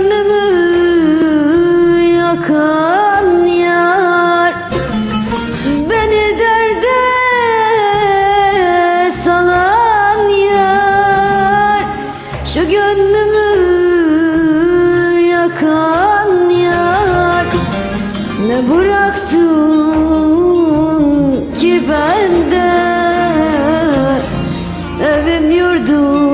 gönlümü yakan yar. Beni derde salan yar. Şu gönlümü yakan yar. Ne bıraktın ki benden? Evim yurdum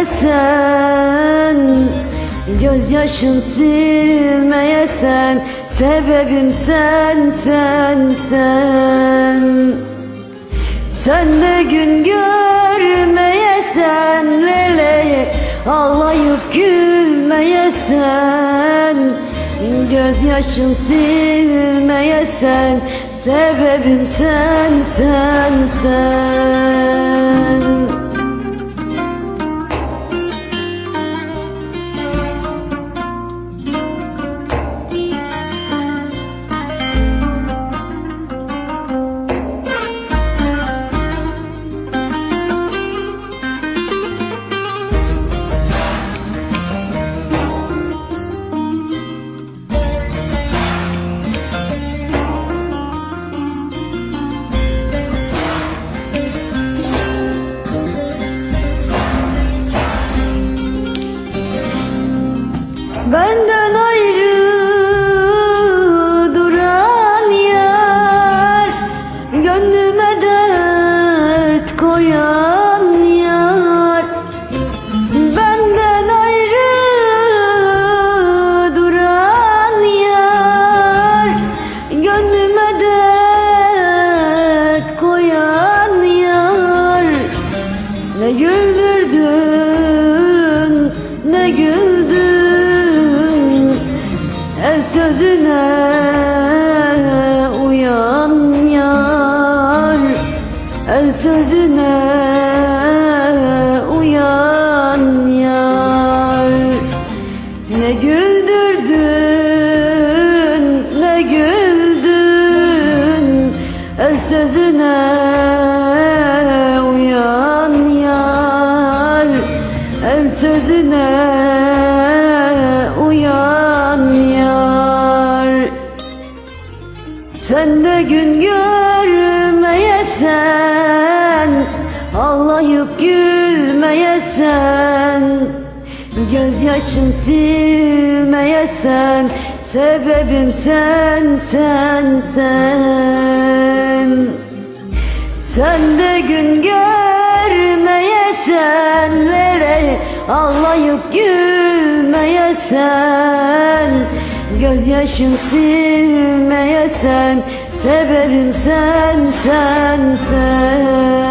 gülmeyesen Gözyaşın silmeyesen Sebebim sen sen sen. Sen de gün görmeyesen lele Ağlayıp gülmeyesen Gözyaşın silmeyesen Sebebim sen sen sen সুজু Ağlayıp gülmeyesen Gözyaşın silmeyesen Sebebim sen sen sen. Sen de gün görmeyesen Lere ağlayıp gülmeyesen Gözyaşın silmeyesen Sebebim sen sen sen